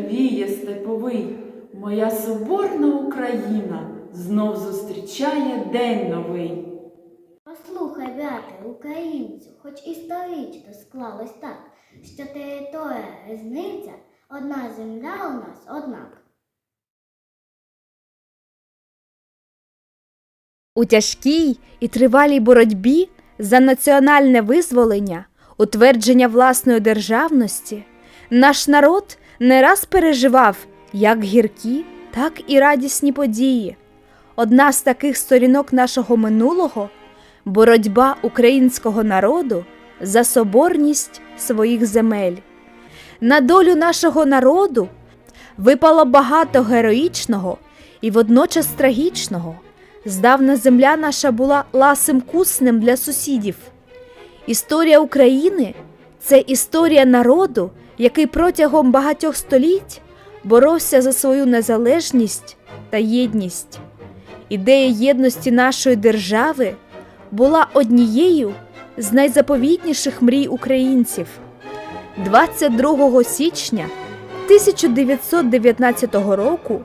віє степовий. Моя соборна Україна знов зустрічає день новий. Послухай, брате, українцю, хоч історично склалось так, що територія різниця, одна земля у нас однак. У тяжкій і тривалій боротьбі за національне визволення, утвердження власної державності, наш народ не раз переживав як гіркі, так і радісні події. Одна з таких сторінок нашого минулого боротьба українського народу за соборність своїх земель. На долю нашого народу випало багато героїчного і водночас трагічного. Здавна земля наша була ласим куснем для сусідів. Історія України це історія народу, який протягом багатьох століть боровся за свою незалежність та єдність. Ідея єдності нашої держави була однією з найзаповітніших мрій українців. 22 січня 1919 року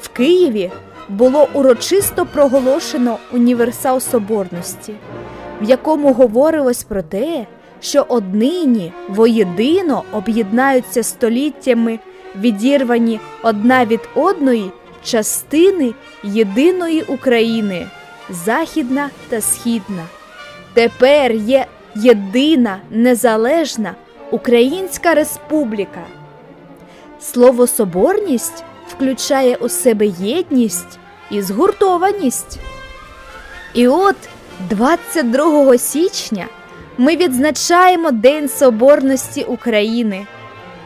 в Києві було урочисто проголошено універсал соборності, в якому говорилось про те, що однині воєдино об'єднаються століттями відірвані одна від одної частини єдиної України Західна та Східна. Тепер є єдина незалежна Українська Республіка. Слово соборність включає у себе єдність і згуртованість. І от 22 січня ми відзначаємо День Соборності України.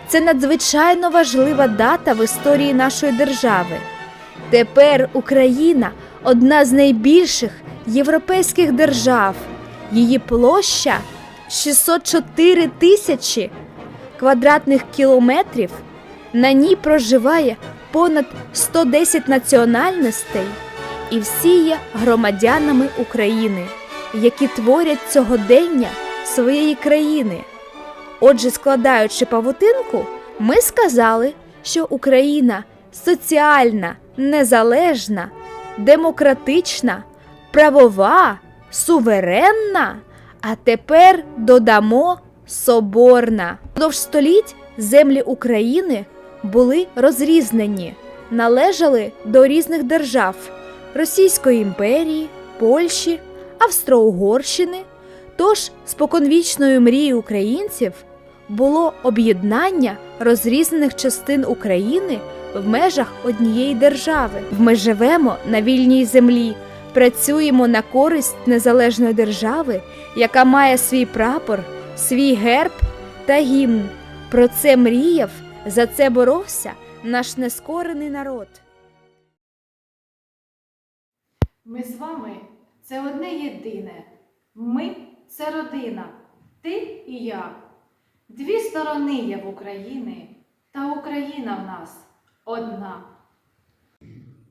Це надзвичайно важлива дата в історії нашої держави. Тепер Україна одна з найбільших європейських держав. Її площа 604 тисячі квадратних кілометрів. На ній проживає понад 110 національностей, і всі є громадянами України, які творять сьогодення своєї країни. Отже, складаючи павутинку, ми сказали, що Україна соціальна, незалежна, демократична, правова, суверенна, а тепер додамо соборна. Впродовж століть землі України були розрізнені, належали до різних держав Російської імперії, Польщі, Австро-Угорщини. Тож споконвічною мрією українців було об'єднання розрізнених частин України в межах однієї держави. Ми живемо на вільній землі, працюємо на користь незалежної держави, яка має свій прапор, свій герб та гімн. Про це мріяв, за це боровся наш нескорений народ. Ми з вами це одне єдине. Ми це родина, ти і я. Дві сторони є в Україні, та Україна в нас одна.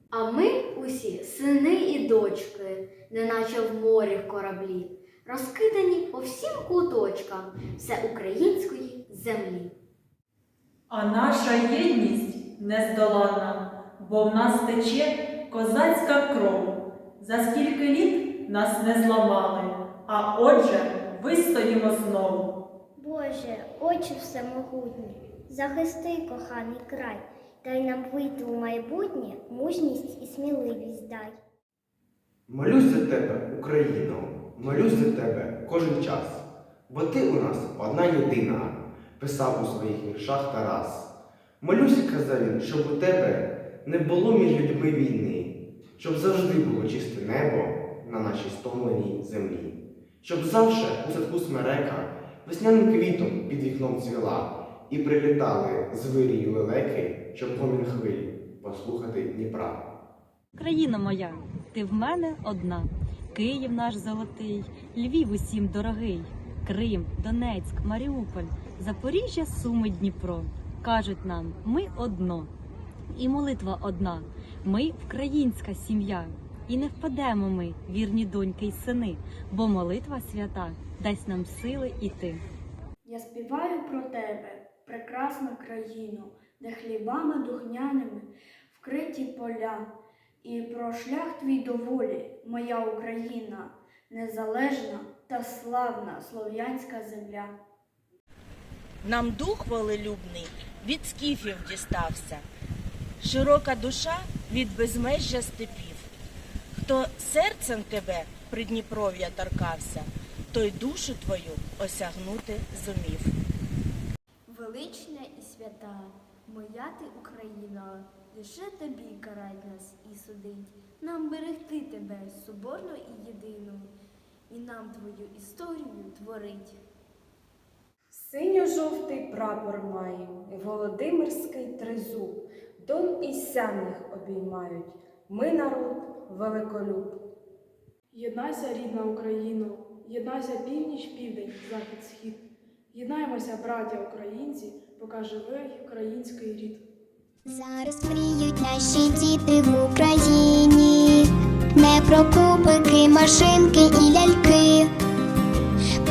А ми усі сини і дочки, неначе в морі кораблі, розкидані по всім куточкам всеукраїнської землі. А наша єдність нездоланна, бо в нас тече козацька кров. За скільки нас не зламали, а отже, вистоїмо знову. Боже, очі всемогутні, захисти коханий край, дай нам вийти у майбутнє, мужність і сміливість дай. Молюсь за тебе, Україно, молюсь за тебе кожен час, бо ти у нас одна єдина, писав у своїх віршах Тарас. Молюся, казав він, щоб у тебе не було між людьми війни, щоб завжди було чисте небо на нашій стомленій землі, щоб завше у садку смерека весняним квітом під вікном цвіла, і прилітали звирі лелеки, щоб гомін хвиль послухати Дніпра. Країна моя, ти в мене одна. Київ наш золотий, Львів усім дорогий, Крим, Донецьк, Маріуполь, Запоріжжя, Суми, Дніпро. Кажуть нам, ми одно. І молитва одна. Ми українська сім'я. І не впадемо ми, вірні доньки й сини, бо молитва свята дасть нам сили іти. Я співаю про тебе, прекрасну країну, де хлібами духняними вкриті поля. І про шлях твій доволі, моя Україна, незалежна та славна слов'янська земля. Нам дух волелюбний від скіфів дістався, широка душа від безмежжя степів. Хто серцем тебе Придніпров'я торкався, той душу твою осягнути зумів. Велична і свята, моя ти Україна, лише тобі карать нас і судить, нам берегти тебе соборну і єдину, і нам твою історію творить. Синьо-жовтий прапор маю, і Володимирський тризуб, Дон і сяних обіймають. Ми народ великолюб. Єднайся, рідна Україно, єднайся північ, південь, захід, схід. Єднаймося, браття українці, поки живе український рід. Зараз мріють наші діти в Україні, не про кубики, машинки і ляльки.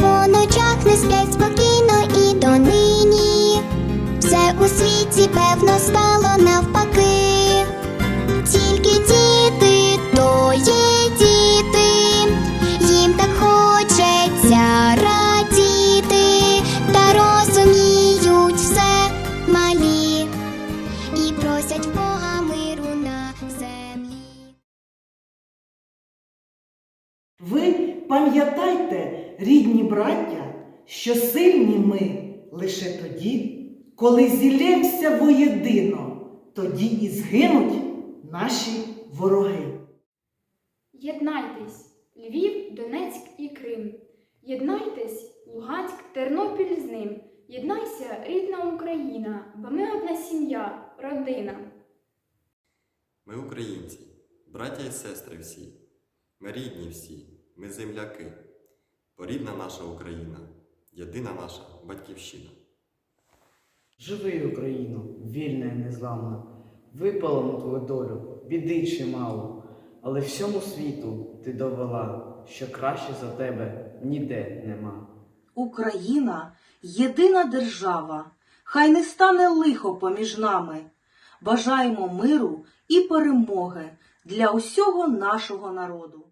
По ночах не сплять спокійно і донині. Все у світі певно стало навпаки. Рідні браття, що сильні ми лише тоді, коли зіллємося воєдино, тоді і згинуть наші вороги. Єднайтесь, Львів, Донецьк і Крим. Єднайтесь, Луганськ, Тернопіль з ним. Єднайся, рідна Україна, бо ми одна сім'я, родина. Ми українці, браття і сестри всі, ми рідні всі, ми земляки. Порідна наша Україна, єдина наша батьківщина. Живи, Україно, вільна і незламна, випало на твою долю, біди чимало, але всьому світу ти довела, що краще за тебе ніде нема. Україна єдина держава, хай не стане лихо поміж нами. Бажаємо миру і перемоги для усього нашого народу.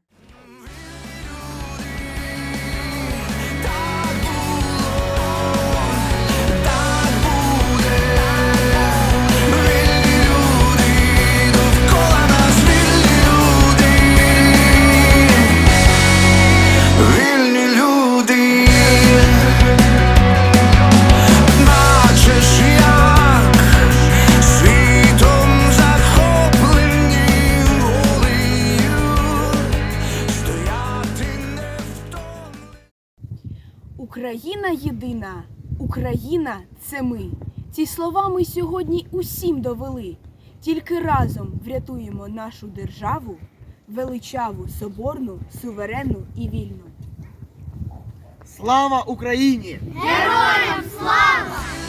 Єдина, Україна це ми. Ці слова ми сьогодні усім довели. Тільки разом врятуємо нашу державу, величаву, соборну, суверенну і вільну. Слава Україні! Героям слава!